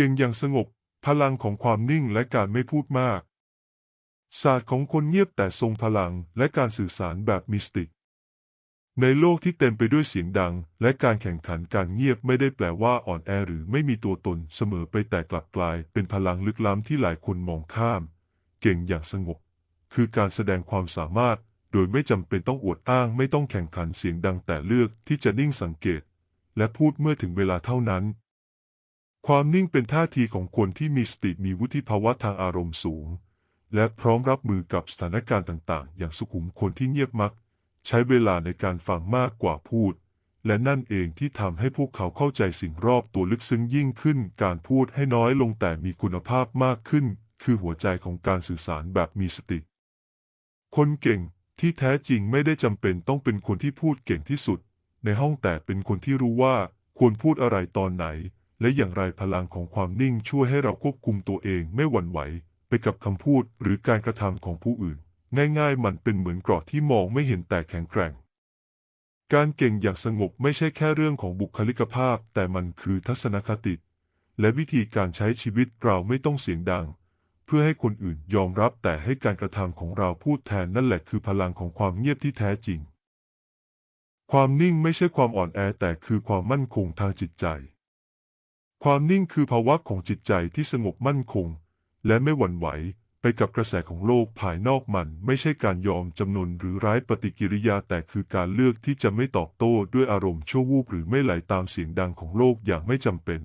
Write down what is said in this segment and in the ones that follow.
เก่งอย่างสงบ พลังของความนิ่งและการไม่พูดมาก ศาสตร์ของคนเงียบแต่ทรงพลังและการสื่อสารแบบมิสติก ในโลกที่เต็มไปด้วยเสียงดัง และการแข่งขันการเงียบไม่ได้แปลว่าอ่อนแอหรือไม่มีตัวตนเสมอไปแต่กลับกลาย เป็นพลังลึกล้ำที่หลายคนมองข้าม เก่งอย่างสงบ คือการแสดงความสามารถโดยไม่จำเป็นต้องอวดอ้างไม่ต้องแข่งขันเสียงดังแต่เลือกที่จะนิ่งสังเกต และพูดเมื่อถึงเวลาเท่านั้น ความนิ่งเป็นท่าทีของคนที่มีสติมีวุฒิภาวะทางอารมณ์สูง และพร้อมรับมือกับสถานการณ์ต่าง ๆ อย่างสุขุมคนที่เงียบมัก ใช้เวลาในการฟังมากกว่าพูด และนั่นเองที่ทำให้พวกเขาเข้าใจสิ่งรอบตัวลึกซึ้งยิ่งขึ้น การพูดให้น้อยลงแต่มีคุณภาพมากขึ้น คือหัวใจของการสื่อสารแบบมีสติ คนเก่งที่แท้จริงไม่ได้จำเป็นต้องเป็นคนที่พูดเก่งที่สุด ในห้องแต่เป็นคนที่รู้ว่าควรพูดอะไรตอนไหน และอย่างไรพลังของความนิ่งช่วยให้เราควบคุมตัวเองไม่หวั่นไหว ไปกับคำพูดหรือการกระทำของผู้อื่น ง่ายๆ มันเป็นเหมือนกราะที่มองไม่เห็นแต่แข็งแกร่ง การเก่งอย่างสงบไม่ใช่แค่เรื่องของบุคลิกภาพ แต่มันคือทัศนคติ และวิธีการใช้ชีวิตเราไม่ต้องเสียงดัง เพื่อให้คนอื่นยอมรับแต่ให้การกระทำของเราพูดแทนนั่นแหละคือพลังของความเงียบที่แท้จริง ความนิ่งไม่ใช่ความอ่อนแอแต่คือความมั่นคงทางจิตใจ ความนิ่งคือภาวะของจิตใจที่สงบมั่นคง และไม่หวั่นไหวไปกับกระแสของโลกภายนอกมันไม่ใช่การยอมจำนนหรือร้ายปฏิกิริยาแต่คือการเลือกที่จะไม่ตอบโต้ด้วยอารมณ์ชั่ววูบหรือไม่ไหลตามเสียงดังของโลกอย่างไม่จำเป็น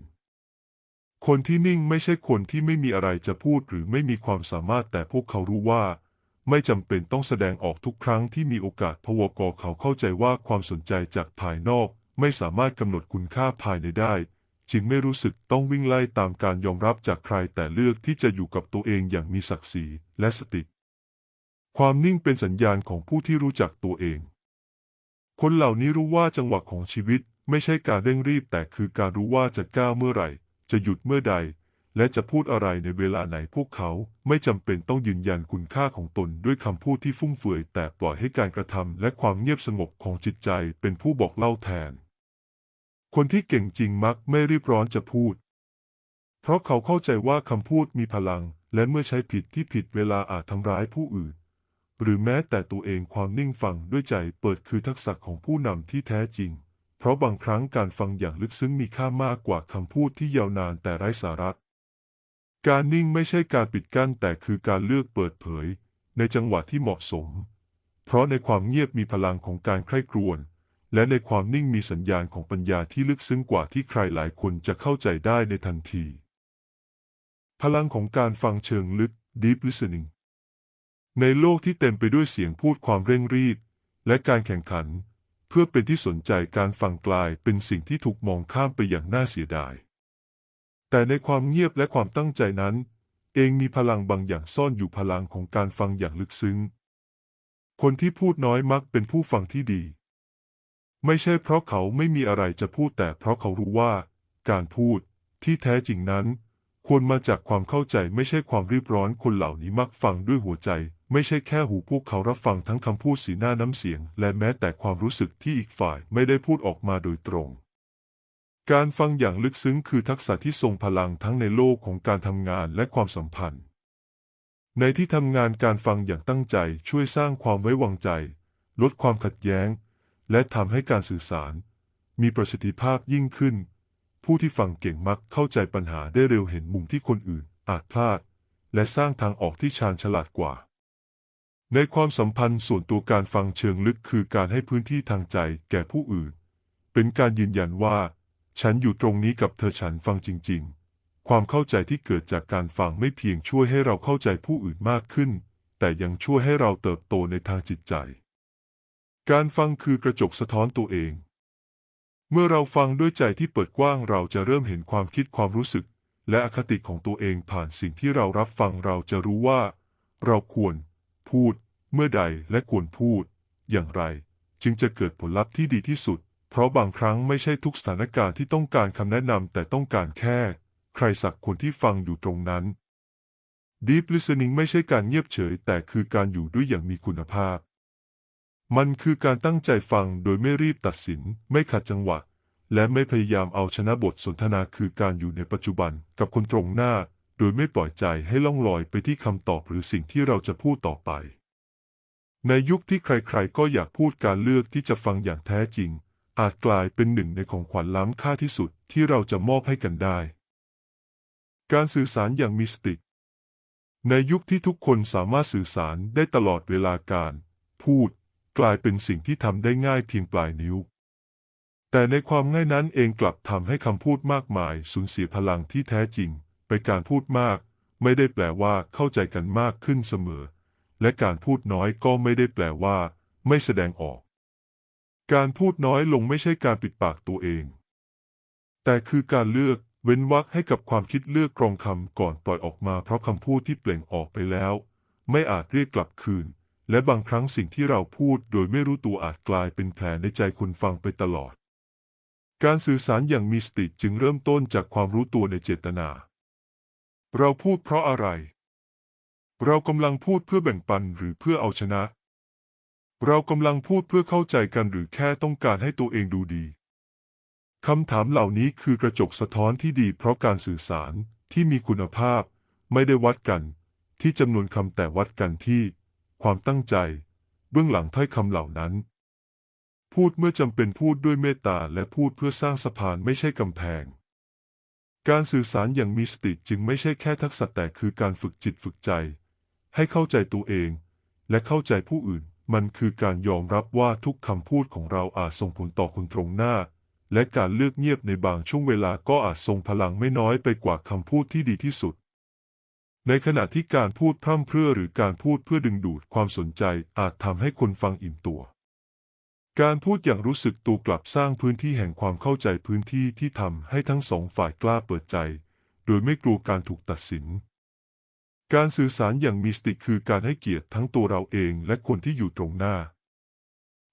คนที่นิ่งไม่ใช่คนที่ไม่มีอะไรจะพูดหรือไม่มีความสามารถแต่พวกเขารู้ว่า ไม่จำเป็นต้องแสดงออกทุกครั้งที่มีโอกาสพวกเขาเข้าใจว่าความสนใจจากภายนอกไม่สามารถกำหนดคุณค่าภายในได้ จึงไม่รู้สึกต้องวิ่งไล่ตามการยอมรับจากใครแต่เลือกที่จะอยู่กับตัวเองอย่างมีศักดิ์ศรีและสติ ความนิ่งเป็นสัญญาณของผู้ที่รู้จักตัวเอง คนเหล่านี้รู้ว่าจังหวะของชีวิตไม่ใช่การเร่งรีบแต่คือการรู้ว่าจะก้าวเมื่อไหร่ จะหยุดเมื่อใด และจะพูดอะไรในเวลาไหนพวกเขาไม่จำเป็นต้องยืนยันคุณค่าของตนด้วยคำพูดที่ฟุ่มเฟือยแต่ปล่อยให้การกระทำและความเงียบสงบของจิตใจเป็นผู้บอกเล่าแทน คนที่เก่งจริงมักไม่รีบร้อนจะพูด เพราะเขาเข้าใจว่าคำพูดมีพลัง และเมื่อใช้ผิดที่ผิดเวลาอาจทำร้ายผู้อื่น หรือแม้แต่ตัวเองความนิ่งฟังด้วยใจเปิดคือทักษะของผู้นำที่แท้จริง เพราะบางครั้งการฟังอย่างลึกซึ้งมีค่ามากกว่าคำพูดที่ยาวนานแต่ไร้สาระการนิ่งไม่ใช่การปิดกั้นแต่คือการเลือกเปิดเผย ในจังหวะที่เหมาะสม เพราะในความเงียบมีพลังของการใคร่ครวญ และในความนิ่งมีสัญญาณของปัญญาที่ลึกซึ้งกว่าที่ใครหลายคนจะเข้าใจได้ในทันที พลังของการฟังเชิงลึก deep listening ในโลกที่เต็มไปด้วยเสียงพูดความเร่งรีบ และการแข่งขัน เพื่อเป็นที่สนใจการฟังกลายเป็นสิ่งที่ถูกมองข้ามไปอย่างน่าเสียดาย แต่ในความเงียบและความตั้งใจนั้น เองมีพลังบางอย่างซ่อนอยู่พลังของการฟังอย่างลึกซึ้ง คนที่พูดน้อยมักเป็นผู้ฟังที่ดี ไม่ใช่เพราะเขาไม่มีอะไรจะพูดแต่เพราะเขารู้ว่า การพูดที่แท้จริงนั้น ควรมาจากความเข้าใจไม่ใช่ความรีบร้อนคนเหล่านี้มักฟังด้วยหัวใจ ไม่ใช่แค่หูพวกเขารับฟังทั้งคำพูดสีหน้าน้ำเสียง และแม้แต่ความรู้สึกที่อีกฝ่ายไม่ได้พูดออกมาโดยตรง การฟังอย่างลึกซึ้งคือทักษะที่ทรงพลังทั้งในโลกของการทำงานและความสัมพันธ์ ในที่ทำงานการฟังอย่างตั้งใจช่วยสร้างความไว้วางใจ ลดความขัดแย้ง และทำให้การสื่อสาร มีประสิทธิภาพยิ่งขึ้น ผู้ที่ฟังเก่งมักเข้าใจปัญหาได้เร็วเห็นมุมที่คนอื่นอาจพลาด และสร้างทางออกที่ชาญฉลาดกว่า ในความสัมพันธ์ส่วนตัวการฟังเชิงลึกคือการให้พื้นที่ทางใจแก่ผู้อื่น เป็นการยืนยันว่า ฉันอยู่ตรงนี้กับเธอฉันฟังจริง ๆ ความเข้าใจที่เกิดจากการฟังไม่เพียงช่วยให้เราเข้าใจผู้อื่นมากขึ้น แต่ยังช่วยให้เราเติบโตในทางจิตใจ การฟังคือกระจกสะท้อนตัวเอง เมื่อเราฟังด้วยใจที่เปิดกว้างเราจะเริ่มเห็นความคิดความรู้สึก และอคติของตัวเองผ่านสิ่งที่เรารับฟังเราจะรู้ว่า เราควร พูด เมื่อใดและควรพูด อย่างไร จึงจะเกิดผลลัพธ์ที่ดีที่สุด เพราะบางครั้งไม่ใช่ทุกสถานการณ์ที่ต้องการคำแนะนำแต่ต้องการแค่ ใครสักคนที่ฟังอยู่ตรงนั้น Deep listening ไม่ใช่การเงียบเฉย แต่คือการอยู่ด้วยอย่างมีคุณภาพ มันคือการตั้งใจฟังโดยไม่รีบตัดสิน ไม่ขัดจังหวะ และไม่พยายามเอาชนะบทสนทนาคือการอยู่ในปัจจุบันกับคนตรงหน้า โดยไม่ปล่อยใจให้ล่องลอยไปที่คำตอบหรือสิ่งที่เราจะพูดต่อไป ในยุคที่ใครๆ ก็อยากพูดการเลือกที่จะฟังอย่างแท้จริง อาจกลายเป็นหนึ่งในของขวัญล้ำค่าที่สุดที่เราจะมอบให้กันได้ การสื่อสารอย่างมีสติ ในยุคที่ทุกคนสามารถสื่อสารได้ตลอดเวลาการ พูด กลายเป็นสิ่งที่ทำได้ง่ายเพียงปลายนิ้ว แต่ในความง่ายนั้นเองกลับทำให้คำพูดมากมายสูญเสียพลังที่แท้จริง ไปการพูดมาก ไม่ได้แปลว่าเข้าใจกันมากขึ้นเสมอ และการพูดน้อยก็ไม่ได้แปลว่า ไม่แสดงออก การพูดน้อยลงไม่ใช่การปิดปากตัวเอง แต่คือการเลือกเว้นวรรคให้กับความคิดเลือกกรองคำก่อนปล่อยออกมาเพราะคำพูดที่เปล่งออกไปแล้ว ไม่อาจเรียกกลับคืน และบางครั้งสิ่งที่เราพูดโดยไม่รู้ตัวอาจกลายเป็นแผลในใจคนฟังไปตลอด การสื่อสารอย่างมีสติจึงเริ่มต้นจากความรู้ตัวในเจตนา เราพูดเพราะอะไร เรากำลังพูดเพื่อแบ่งปันหรือเพื่อเอาชนะ เรากำลังพูดเพื่อเข้าใจกันหรือแค่ต้องการให้ตัวเองดูดีคำถามเหล่านี้คือกระจกสะท้อนที่ดีเพราะการสื่อสารที่มีคุณภาพ ไม่ได้วัดกัน ที่จำนวนคำแต่วัดกันที่ ความตั้งใจ เบื้องหลังถ้อยคำเหล่านั้น พูดเมื่อจำเป็นพูดด้วยเมตตาและพูดเพื่อสร้างสะพานไม่ใช่กำแพง การสื่อสารอย่างมีสติจึงไม่ใช่แค่ทักษะแต่คือการฝึกจิตฝึกใจ ให้เข้าใจตัวเอง และเข้าใจผู้อื่น มันคือการยอมรับว่าทุกคำพูดของเราอาจส่งผลต่อคนตรงหน้า และการเลือกเงียบในบางช่วงเวลาก็อาจทรงพลังไม่น้อยไปกว่าคำพูดที่ดีที่สุด ในขณะที่การพูดพร่ำเพรื่อหรือการพูดเพื่อดึงดูดความสนใจอาจทำให้คนฟังอิ่มตัว การพูดอย่างรู้สึกตัวกลับสร้างพื้นที่แห่งความเข้าใจพื้นที่ที่ทำให้ทั้งสองฝ่ายกล้าเปิดใจ โดยไม่กลัวการถูกตัดสิน การสื่อสารอย่างมีสติคือการให้เกียรติทั้งตัวเราเองและคนที่อยู่ตรงหน้า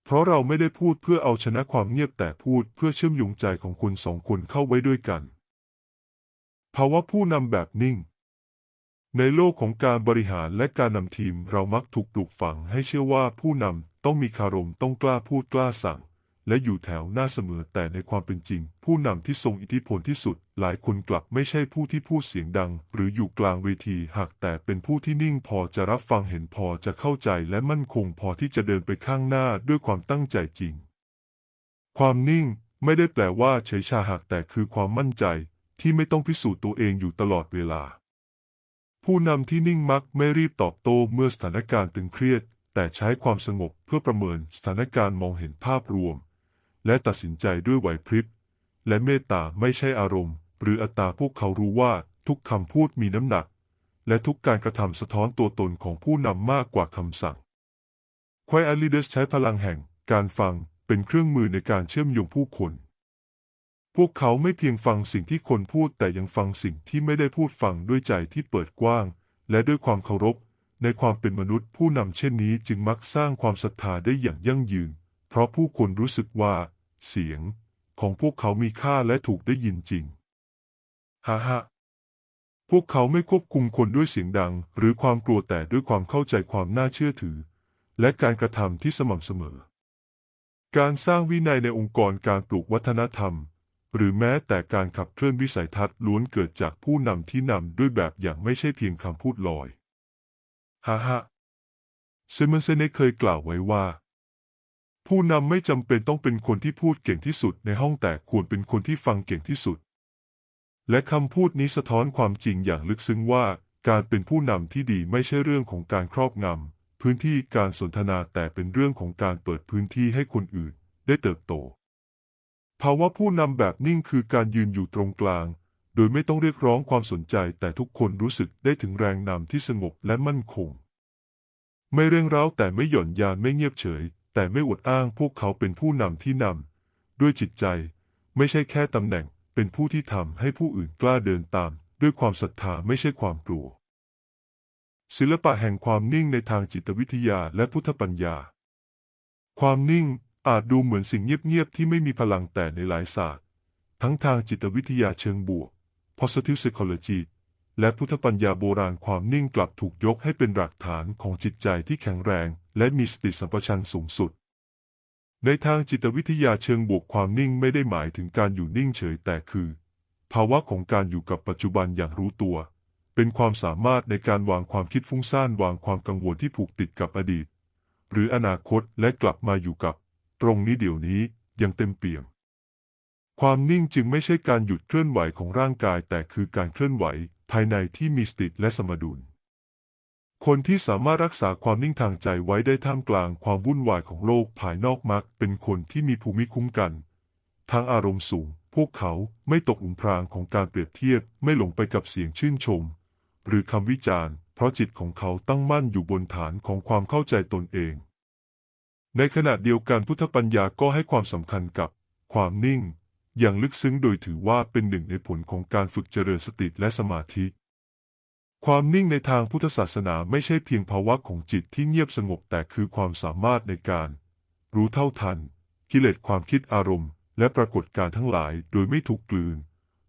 เพราะเราไม่ได้พูดเพื่อเอาชนะความเงียบแต่พูดเพื่อเชื่อมโยงใจของคนสองคนเข้าไว้ด้วยกัน ภาวะผู้นำแบบนิ่ง ในโลกของการบริหารและการนำทีมเรามักถูกปลูกฝังให้เชื่อว่าผู้นำต้องมีคารมต้องกล้าพูดกล้าสั่ง และอยู่แถวหน้าเสมอแต่ในความเป็นจริง ผู้นำที่ทรงอิทธิพลที่สุด หลายคนกลับไม่ใช่ผู้ที่พูดเสียงดัง หรืออยู่กลางเวทีหากแต่เป็นผู้ที่นิ่งพอจะรับฟังเห็นพอจะเข้าใจและมั่นคงพอที่จะเดินไปข้างหน้าด้วยความตั้งใจจริง ความนิ่งไม่ได้แปลว่าเฉยชาหักแต่คือความมั่นใจ ที่ไม่ต้องพิสูจน์ตัวเองอยู่ตลอดเวลา ผู้นำที่นิ่งมักไม่รีบตอบโต้เมื่อสถานการณ์ตึงเครียด แต่ใช้ความสงบเพื่อประเมินสถานการณ์มองเห็นภาพรวม และตัดสินใจด้วยไหวพริบ และเมตตาไม่ใช่อารมณ์ หรืออัตตาพวกเขารู้ว่าทุกคำพูดมีน้ำหนัก และทุกการกระทำสะท้อนตัวตนของผู้นำมากกว่าคำสั่งควายอาลีเดสใช้พลังแห่งการฟังเป็นเครื่องมือในการเชื่อมโยงผู้คน พวกเขาไม่เพียงฟังสิ่งที่คนพูดแต่ยังฟังสิ่งที่ไม่ได้พูดฟังด้วยใจที่เปิดกว้าง และด้วยความเคารพ ในความเป็นมนุษย์ผู้นำเช่นนี้จึงมักสร้างความศรัทธาได้อย่างยั่งยืน เพราะผู้คนรู้สึกว่า เสียง ของพวกเขามีค่าและถูกได้ยินจริงฮ่าฮ่าพวกเขาไม่ควบคุมคนด้วยเสียงดัง หรือความกลัวแต่ด้วยความเข้าใจความน่าเชื่อถือ และการกระทำที่สม่ำเสมอ การสร้างวินัยในองค์กรการปลูกวัฒนธรรม หรือแม้แต่การขับเคลื่อนวิสัยทัศน์ล้วนเกิดจากผู้นำที่นำด้วยแบบอย่างไม่ใช่เพียงคำพูดลอย ฮ่าฮ่าเซมเซเนเคยกล่าวไว้ว่า ผู้นำไม่จำเป็นต้องเป็นคนที่พูดเก่งที่สุดในห้องแต่ควรเป็นคนที่ฟังเก่งที่สุด และคำพูดนี้สะท้อนความจริงอย่างลึกซึ้งว่า การเป็นผู้นำที่ดีไม่ใช่เรื่องของการครอบงำพื้นที่การสนทนาแต่เป็นเรื่องของการเปิดพื้นที่ให้คนอื่นได้เติบโต ภาวะผู้นำแบบนิ่งคือการยืนอยู่ตรงกลาง โดยไม่ต้องเรียกร้องความสนใจแต่ทุกคนรู้สึกได้ถึงแรงนำที่สงบและมั่นคง ไม่เร่งร้าวแต่ไม่หย่อนยานไม่เงียบเฉย แต่ไม่อวดอ้างพวกเขาเป็นผู้นำที่นำด้วยจิตใจ ไม่ใช่แค่ตำแหน่ง เป็นผู้ที่ทำให้ผู้อื่นกล้าเดินตาม ด้วยความศรัทธาไม่ใช่ความกลัว ศิลปะแห่งความนิ่งในทางจิตวิทยาและพุทธปัญญา ความนิ่ง อาจดูเหมือนสิ่งเงียบๆที่ไม่มีพลังแต่ในหลายศาสตร์ ทั้งทางจิตวิทยาเชิงบวก positive psychology และพุทธปัญญาโบราณความนิ่งกลับถูกยกให้เป็นหลักฐานของจิตใจที่แข็งแรง และมีสติสัมปชัญญะสูงสุด ในทางจิตวิทยาเชิงบวกความนิ่งไม่ได้หมายถึงการอยู่นิ่งเฉยแต่คือ ภาวะของการอยู่กับปัจจุบันอย่างรู้ตัว เป็นความสามารถในการวางความคิดฟุ้งซ่านวางความกังวลที่ผูกติดกับอดีต หรืออนาคตและกลับมาอยู่กับ ตรงนี้เดี๋ยวนี้ย่างเต็มเปี่ยม ความนิ่งจึงไม่ใช่การหยุดเคลื่อนไหวของร่างกาย แต่คือการเคลื่อนไหวภายในที่มีสติและสมดุล คนที่สามารถรักษาความนิ่งทางใจไว้ได้ท่ามกลางความวุ่นวายของโลกภายนอกมัก เป็นคนที่มีภูมิคุ้มกัน ทางอารมณ์สูง พวกเขาไม่ตกหลุมพรางของการเปรียบเทียบ ไม่หลงไปกับเสียงชื่นชม หรือคำวิจารณ์ เพราะจิตของเขาตั้งมั่นอยู่บนฐานของความเข้าใจตนเอง ในขณะเดียวกันพุทธปัญญาก็ให้ความสำคัญกับความนิ่ง อย่างลึกซึ้งโดยถือว่าเป็นหนึ่งในผลของการฝึกเจริญสติและสมาธิ ความนิ่งในทางพุทธศาสนาไม่ใช่เพียงภาวะของจิตที่เงียบสงบแต่คือความสามารถในการ รู้เท่าทัน กิเลสความคิดอารมณ์ และปรากฏการทั้งหลายโดยไม่ถูกกลืน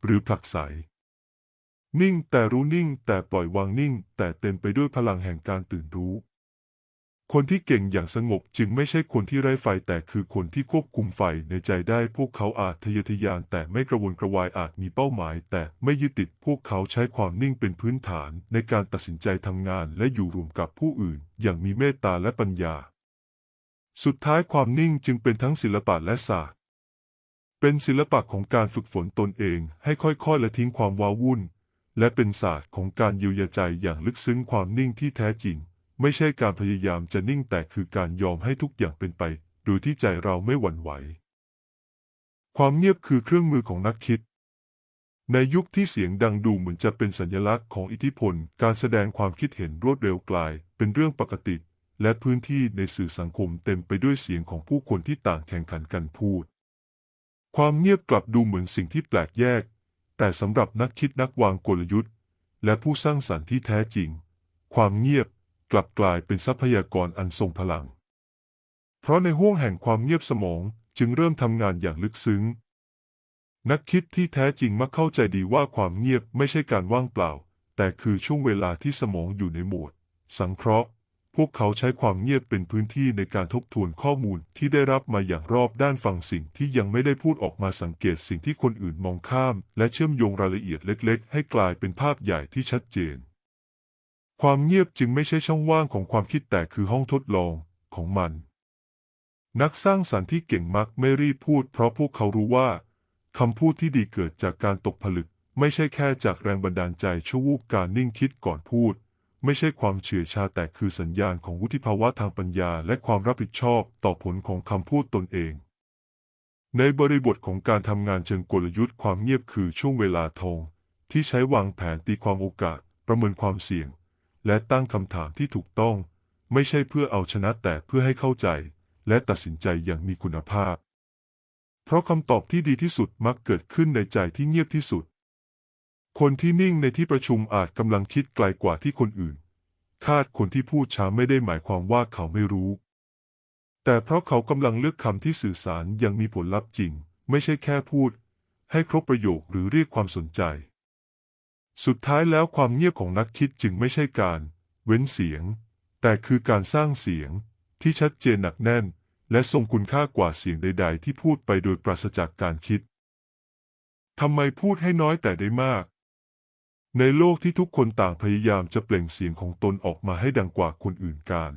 หรือผลักไสนิ่งแต่รู้นิ่งแต่ปล่อยวางนิ่งแต่เต็มไปด้วยพลังแห่งการตื่นรู้ คนที่เก่งอย่างสงบจึงไม่ใช่คนที่ไร้ไฟแต่คือคนที่ควบคุมไฟในใจได้พวกเขาอาจทะเยอทะยานแต่ไม่กระวนกระวายอาจมีเป้าหมาย แต่ไม่ยึดติดพวกเขาใช้ความนิ่งเป็นพื้นฐานในการตัดสินใจทำงานและอยู่รวมกับผู้อื่น อย่างมีเมตตาและปัญญา สุดท้ายความนิ่งจึงเป็นทั้งศิลปะและศาสตร์ เป็นศิลปะของการฝึกฝนตนเองให้ค่อยๆ และทิ้งความว้าวุ่น และเป็นศาสตร์ของการเยียวยาใจอย่างลึกซึ้งความนิ่งที่แท้จริง ไม่ใช่การพยายามจะนิ่งแต่คือการยอมให้ทุกอย่างเป็นไป โดยที่ใจเราไม่หวั่นไหว ความเงียบคือเครื่องมือของนักคิด ในยุคที่เสียงดังดูเหมือนจะเป็นสัญลักษณ์ของอิทธิพล การแสดงความคิดเห็นรวดเร็วกลาย เป็นเรื่องปกติ และพื้นที่ในสื่อสังคมเต็มไปด้วยเสียงของผู้คนที่ต่างแข่งขันกันพูด ความเงียบกลับดูเหมือนสิ่งที่แปลกแยก แต่สำหรับนักคิดนักวางกลยุทธ์ และผู้สร้างสรรค์ที่แท้จริง ความเงียบ กลับกลายเป็นทรัพยากรอันทรงพลัง เพราะในห้วงแห่งความเงียบสมองจึงเริ่มทำงานอย่างลึกซึ้ง นักคิดที่แท้จริงมักเข้าใจดีว่าความเงียบไม่ใช่การว่างเปล่า แต่คือช่วงเวลาที่สมองอยู่ในโหมด สังเคราะห์ พวกเขาใช้ความเงียบเป็นพื้นที่ในการทบทวนข้อมูลที่ได้รับมาอย่างรอบด้านฟังสิ่งที่ยังไม่ได้พูดออกมาสังเกตสิ่งที่คนอื่นมองข้าม และเชื่อมโยงรายละเอียดเล็ก ๆ ให้กลายเป็นภาพใหญ่ที่ชัดเจน ความเงียบจึงไม่ใช่ช่องว่างของความคิดแต่คือห้องทดลองของมัน นักสร้างสรรค์ที่เก่งมักไม่รีบพูด เพราะพวกเขารู้ว่าคำพูดที่ดีเกิดจากการตกผลึก ไม่ใช่แค่จากแรงบันดาลใจชั่ววูบการนิ่งคิดก่อนพูด ไม่ใช่ความเฉื่อยชาแต่คือสัญญาณของวุฒิภาวะทางปัญญา และความรับผิดชอบต่อผลของคำพูดตนเองในบริบทของการทำงานเชิงกลยุทธ์ความเงียบคือช่วงเวลาทองที่ใช้วางแผนตีความโอกาส ประเมินความเสี่ยง และตั้งคำถามที่ถูกต้อง ไม่ใช่เพื่อเอาชนะแต่เพื่อให้เข้าใจ และตัดสินใจอย่างมีคุณภาพ เพราะคำตอบที่ดีที่สุดมักเกิดขึ้นในใจที่เงียบที่สุด คนที่นิ่งในที่ประชุมอาจกำลังคิดไกลกว่าที่คนอื่น คาดคนที่พูดช้าไม่ได้หมายความว่าเขาไม่รู้ แต่เพราะเขากำลังเลือกคำที่สื่อสารอย่างมีผลลัพธ์จริง ไม่ใช่แค่พูด ให้ครบประโยคหรือเรียกความสนใจ สุดท้ายแล้วความเงียบของนักคิดจึงไม่ใช่การ เว้นเสียง แต่คือการสร้างเสียงที่ชัดเจนหนักแน่น และทรงคุณค่ากว่าเสียงใด ๆ ที่พูดไปโดยปราศจากการคิดทำไมพูดให้น้อยแต่ได้มาก ในโลกที่ทุกคนต่างพยายามจะเปล่งเสียงของตนออกมาให้ดังกว่าคนอื่นการ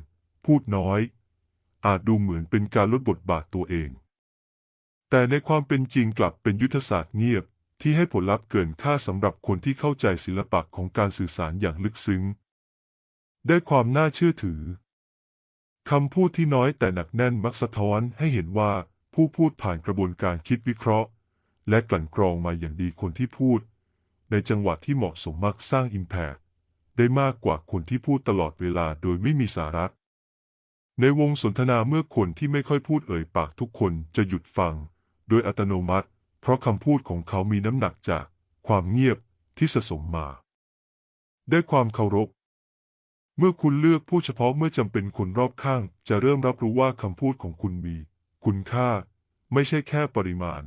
พูดน้อย อาจดูเหมือนเป็นการลดบทบาทตัวเอง แต่ในความเป็นจริงกลับเป็นยุทธศาสตร์เงียบ ที่ให้ผลลัพธ์เกินค่าสำหรับคนที่เข้าใจศิลปะของการสื่อสารอย่างลึกซึ้ง ได้ความน่าเชื่อถือคำพูดที่น้อยแต่หนักแน่นมักสะท้อนให้เห็นว่าผู้พูดผ่านกระบวนการคิดวิเคราะห์ และกลั่นกรองมาอย่างดีคนที่พูด ในจังหวะที่เหมาะสมมักสร้างอิมแพกได้มากกว่าคนที่พูดตลอดเวลาโดยไม่มีสาระในวงสนทนาเมื่อคนที่ไม่ค่อยพูดเอ่ยปากทุกคนจะหยุดฟัง โดยอัตโนมัติ เพราะคำพูดของเขามีน้ำหนักจากความเงียบที่สะสมมาได้ความเคารพ เมื่อคุณเลือกพูดเฉพาะเมื่อจำเป็นคนรอบข้าง จะเริ่มรับรู้ว่าคำพูดของคุณมี คุณค่า ไม่ใช่แค่ปริมาณ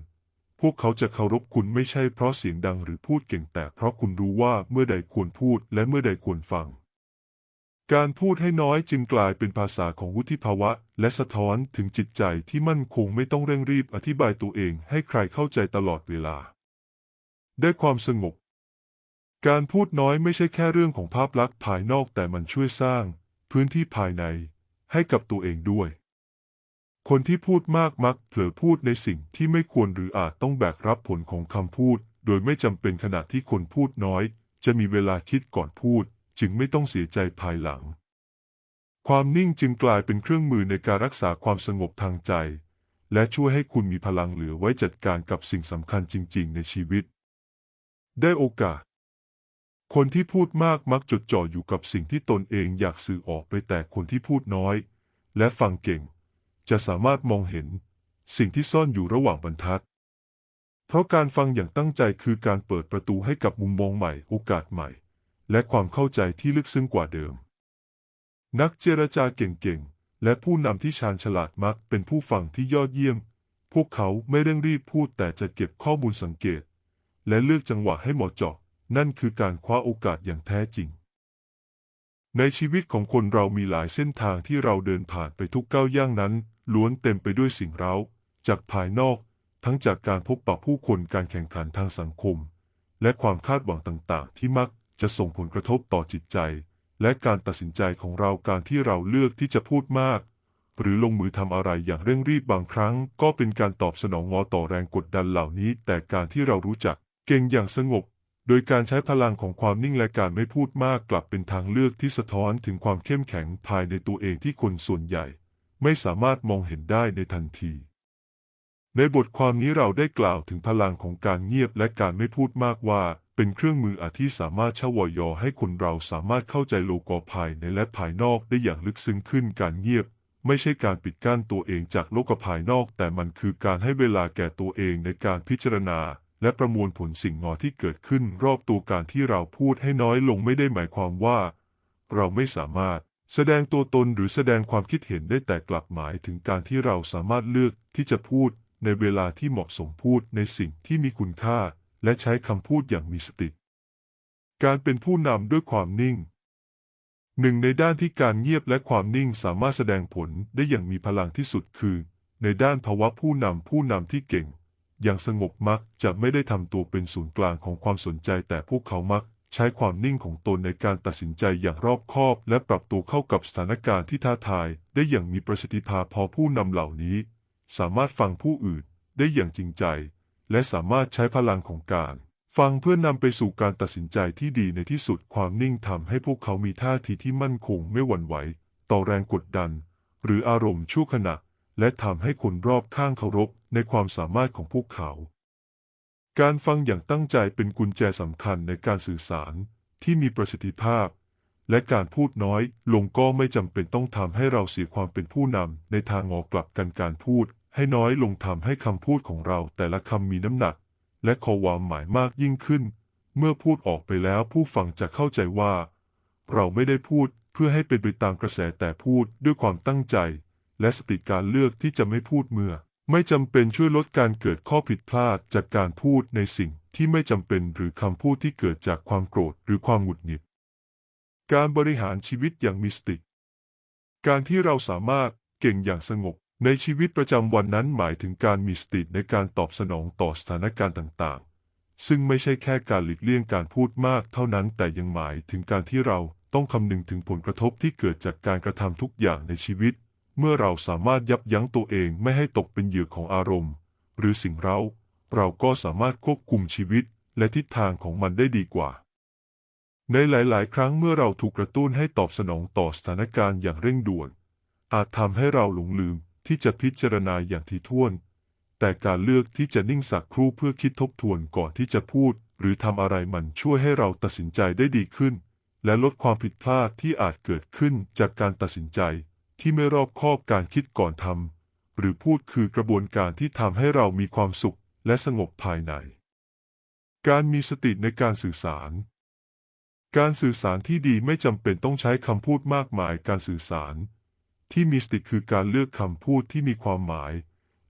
พวกเขาจะเคารพคุณไม่ใช่เพราะเสียงดังหรือพูดเก่งแต่เพราะคุณรู้ว่าเมื่อใดควรพูดและเมื่อใดควรฟัง การพูดให้น้อยจึงกลายเป็นภาษาของวุฒิภาวะ และสะท้อนถึงจิตใจที่มั่นคงไม่ต้องเร่งรีบอธิบายตัวเองให้ใครเข้าใจตลอดเวลา ได้ความสงบ การพูดน้อยไม่ใช่แค่เรื่องของภาพลักษณ์ภายนอกแต่มันช่วยสร้าง พื้นที่ภายใน ให้กับตัวเองด้วย คนที่พูดมากมักเผลอพูดในสิ่งที่ไม่ควรหรืออาจต้องแบกรับผลของคำพูด โดยไม่จำเป็นขณะที่คนพูดน้อย จะมีเวลาคิดก่อนพูด จึงไม่ต้องเสียใจภายหลัง ความนิ่งจึงกลายเป็นเครื่องมือในการรักษาความสงบทางใจ และช่วยให้คุณมีพลังเหลือไว้จัดการกับสิ่งสำคัญจริง ๆ ในชีวิต ได้โอกาส คนที่พูดมากมักจดจ่ออยู่กับสิ่งที่ตนเองอยากสื่อออกไปแต่คนที่พูดน้อย และฟังเก่ง จะสามารถมองเห็น สิ่งที่ซ่อนอยู่ระหว่างบรรทัดเพราะการฟังอย่างตั้งใจคือการเปิดประตูให้กับมุมมองใหม่ โอกาสใหม่ และความเข้าใจที่ลึกซึ้งกว่าเดิม นักเจรจาเก่งๆ และผู้นำที่ชาญฉลาดมักเป็นผู้ฟังที่ยอดเยี่ยม พวกเขาไม่เร่งรีบพูดแต่จะเก็บข้อมูลสังเกต และเลือกจังหวะให้เหมาะเจาะ นั่นคือการคว้าโอกาสอย่างแท้จริง ในชีวิตของคนเรามีหลายเส้นทางที่เราเดินผ่านไปทุกก้าวย่างนั้น ล้วนเต็มไปด้วยสิ่งเร้า จากภายนอก ทั้งจากการพบปะผู้คนการแข่งขันทางสังคม และความคาดหวังต่างๆ ที่มัก จะส่งผลกระทบต่อจิตใจ และการตัดสินใจของเราการที่เราเลือกที่จะพูดมาก หรือลงมือทำอะไรอย่างเร่งรีบบางครั้ง ก็เป็นการตอบสนองงอต่อแรงกดดันเหล่านี้ แต่การที่เรารู้จัก เก่งอย่างสงบ โดยการใช้พลังของความนิ่งและการไม่พูดมากกลับเป็นทางเลือกที่สะท้อนถึงความเข้มแข็งภายในตัวเองที่คนส่วนใหญ่ ไม่สามารถมองเห็นได้ในทันทีในบทความนี้เราได้กล่าวถึงพลังของการเงียบและการไม่พูดมากว่า เป็นเครื่องมืออาที่สามารถช่วยยอให้คนเราสามารถเข้าใจโลกภายในและภายนอกได้อย่างลึกซึ้งขึ้นการเงียบ ไม่ใช่การปิดกั้นตัวเองจากโลกภายนอก แต่มันคือการให้เวลาแก่ตัวเองในการพิจารณา และประมวลผลสิ่งงอที่เกิดขึ้น รอบตัวการที่เราพูดให้น้อยลงไม่ได้หมายความว่า เราไม่สามารถแสดงตัวตนหรือแสดงความคิดเห็นได้แต่กลับหมายถึงการที่เราสามารถเลือกที่จะพูดในเวลาที่เหมาะสมพูดในสิ่งที่มีคุณค่า และใช้คำพูดอย่างมีสติ การเป็นผู้นำด้วยความนิ่ง หนึ่งในด้านที่การเงียบและความนิ่งสามารถแสดงผลได้อย่างมีพลังที่สุดคือ ในด้านภาวะผู้นำผู้นำที่เก่ง อย่างสงบมักจะไม่ได้ทำตัวเป็นศูนย์กลางของความสนใจ แต่พวกเขามักใช้ความนิ่งของตนในการตัดสินใจอย่างรอบคอบ และปรับตัวเข้ากับสถานการณ์ที่ท้าทาย ได้อย่างมีประสิทธิภาพพอผู้นำเหล่านี้ สามารถฟังผู้อื่นได้อย่างจริงใจ และสามารถใช้พลังของการฟังเพื่อนำไปสู่การตัดสินใจที่ดีในที่สุดความนิ่งทำให้พวกเขามีท่าทีที่มั่นคงไม่หวั่นไหว ต่อแรงกดดัน หรืออารมณ์ชั่วขณะ และทำให้คนรอบข้างเคารพในความสามารถของพวกเขา การฟังอย่างตั้งใจเป็นกุญแจสำคัญในการสื่อสารที่มีประสิทธิภาพ และการพูดน้อยลงก็ไม่จำเป็นต้องทำให้เราเสียความเป็นผู้นำในทางงอกลับกันการพูด ให้น้อยลงทำให้คำพูดของเราแต่ละคำมีน้ำหนัก และขอความหมายมากยิ่งขึ้น เมื่อพูดออกไปแล้วผู้ฟังจะเข้าใจว่า เราไม่ได้พูดเพื่อให้เป็นไปตามกระแสแต่พูดด้วยความตั้งใจ และสติการเลือกที่จะไม่พูดเมื่อ ไม่จำเป็นช่วยลดการเกิดข้อผิดพลาดจากการพูดในสิ่งที่ไม่จำเป็นหรือคำพูดที่เกิดจากความโกรธหรือความหงุดหงิด การบริหารชีวิตอย่างมีสติ การที่เราสามารถเก่งอย่างสงบ ในชีวิตประจำวันนั้นหมายถึงการมีสติในการตอบสนองต่อสถานการณ์ต่างๆ ซึ่งไม่ใช่แค่การหลีกเลี่ยงการพูดมากเท่านั้นแต่ยังหมายถึงการที่เราต้องคำนึงถึงผลกระทบที่เกิดจากการกระทำทุกอย่างในชีวิต เมื่อเราสามารถยับยั้งตัวเองไม่ให้ตกเป็นเหยื่อของอารมณ์ หรือสิ่งเร้า เราก็สามารถควบคุมชีวิตและทิศทางของมันได้ดีกว่า ในหลาย ๆ ครั้งเมื่อเราถูกกระตุ้นให้ตอบสนองต่อสถานการณ์อย่างเร่งด่วน อาจทำให้เราหลงลืม ที่จะพิจารณาอย่างถี่ถ้วน แต่การเลือกที่จะนิ่งสักครู่เพื่อคิดทบทวนก่อนที่จะพูด หรือทำอะไรมันช่วยให้เราตัดสินใจได้ดีขึ้น และลดความผิดพลาดที่อาจเกิดขึ้นจากการตัดสินใจที่ไม่รอบคอบการคิดก่อนทำหรือพูดคือกระบวนการที่ทำให้เรามีความสุขและสงบภายใน การมีสติในการสื่อสาร การสื่อสารที่ดีไม่จำเป็นต้องใช้คำพูดมากมายการสื่อสาร ที่มีสติคือการเลือกคำพูดที่มีความหมาย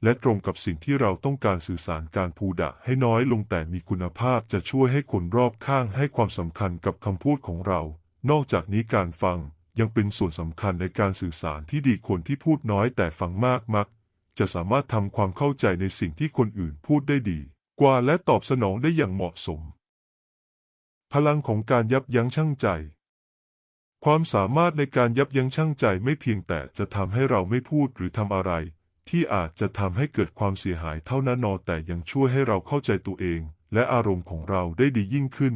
และตรงกับสิ่งที่เราต้องการสื่อสารการพูดะให้น้อยลงแต่มีคุณภาพจะช่วยให้คนรอบข้างให้ความสำคัญกับคำพูดของเรา นอกจากนี้การฟังยังเป็นส่วนสำคัญในการสื่อสารที่ดีคนที่พูดน้อยแต่ฟังมากมัก จะสามารถทำความเข้าใจในสิ่งที่คนอื่นพูดได้ดี กว่าและตอบสนองได้อย่างเหมาะสม พลังของการยับยั้งชั่งใจ ความสามารถในการยับยั้งชั่งใจไม่เพียงแต่จะทำให้เราไม่พูดหรือทำอะไร ที่อาจจะทำให้เกิดความเสียหายเท่านั้นนอแต่ยังช่วยให้เราเข้าใจตัวเอง และอารมณ์ของเราได้ดียิ่งขึ้น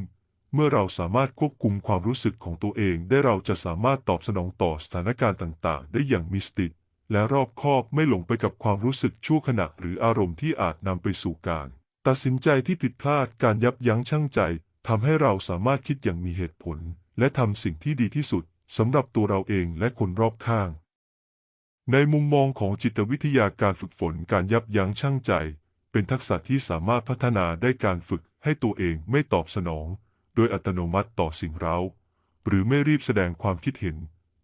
เมื่อเราสามารถควบคุมความรู้สึกของตัวเอง ได้เราจะสามารถตอบสนองต่อสถานการณ์ต่างๆ ได้อย่างมีสติและรอบคอบไม่หลงไปกับความรู้สึกชั่วขณะหรืออารมณ์ที่อาจนำไปสู่การ ตัดสินใจที่ผิดพลาดการยับยั้งชั่งใจทำให้เราสามารถคิดอย่างมีเหตุผล และทำสิ่งที่ดีที่สุดสำหรับตัวเราเองและคนรอบข้าง ในมุมมองของจิตวิทยาการฝึกฝนการยับยั้งชั่งใจ เป็นทักษะที่สามารถพัฒนาได้การฝึกให้ตัวเองไม่ตอบสนอง โดยอัตโนมัติต่อสิ่งเร้า หรือไม่รีบแสดงความคิดเห็น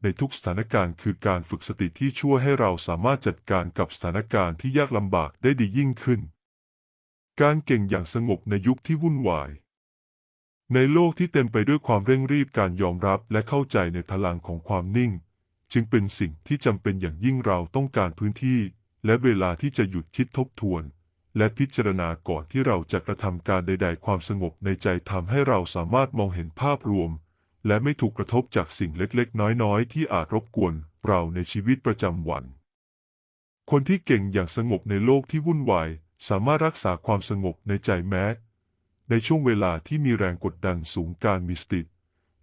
ในทุกสถานการณ์คือการฝึกสติที่ช่วยให้เราสามารถจัดการกับสถานการณ์ที่ยากลำบากได้ดียิ่งขึ้น การเก่งอย่างสงบในยุคที่วุ่นวาย ในโลกที่เต็มไปด้วยความเร่งรีบการยอมรับและเข้าใจในพลังของความนิ่ง จึงเป็นสิ่งที่จำเป็นอย่างยิ่งเราต้องการพื้นที่ และเวลาที่จะหยุดคิดทบทวน และพิจารณาก่อนที่เราจะกระทำการใด ๆ ความสงบในใจทำให้เราสามารถมองเห็นภาพรวม และไม่ถูกกระทบจากสิ่งเล็กๆ น้อยๆ ที่อาจรบกวนเราในชีวิตประจำวัน คนที่เก่งอย่างสงบในโลกที่วุ่นวายสามารถรักษาความสงบในใจแม้ ในช่วงเวลาที่มีแรงกดดันสูงการมีสติ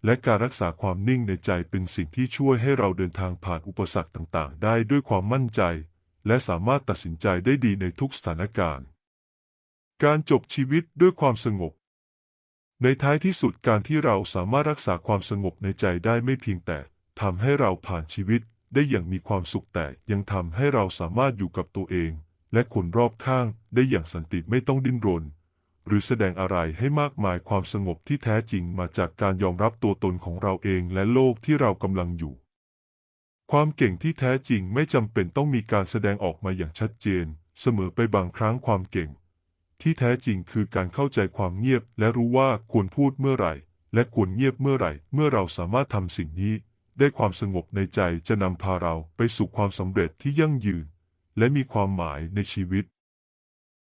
และการรักษาความนิ่งในใจเป็นสิ่งที่ช่วยให้เราเดินทางผ่านอุปสรรคต่างๆ ได้ด้วยความมั่นใจ และสามารถตัดสินใจได้ดีในทุกสถานการณ์ การจบชีวิตด้วยความสงบ ในท้ายที่สุดการที่เราสามารถรักษาความสงบในใจได้ไม่เพียงแต่ทำให้เราผ่านชีวิตได้อย่างมีความสุขแต่ยังทำให้เราสามารถอยู่กับตัวเอง และคนรอบข้างได้อย่างสันติไม่ต้องดิ้นรน หรือแสดงอะไรให้มากมายความสงบที่แท้จริงมาจากการยอมรับตัวตนของเราเองและโลกที่เรากำลังอยู่ ความเก่งที่แท้จริงไม่จำเป็นต้องมีการแสดงออกมาอย่างชัดเจน เสมอไปบางครั้งความเก่ง ที่แท้จริงคือการเข้าใจความเงียบ และรู้ว่าควรพูดเมื่อไหร่ และควรเงียบเมื่อไหร่ เมื่อเราสามารถทำสิ่งนี้ ได้ความสงบในใจจะนำพาเราไปสู่ความสำเร็จที่ยั่งยืน และมีความหมายในชีวิต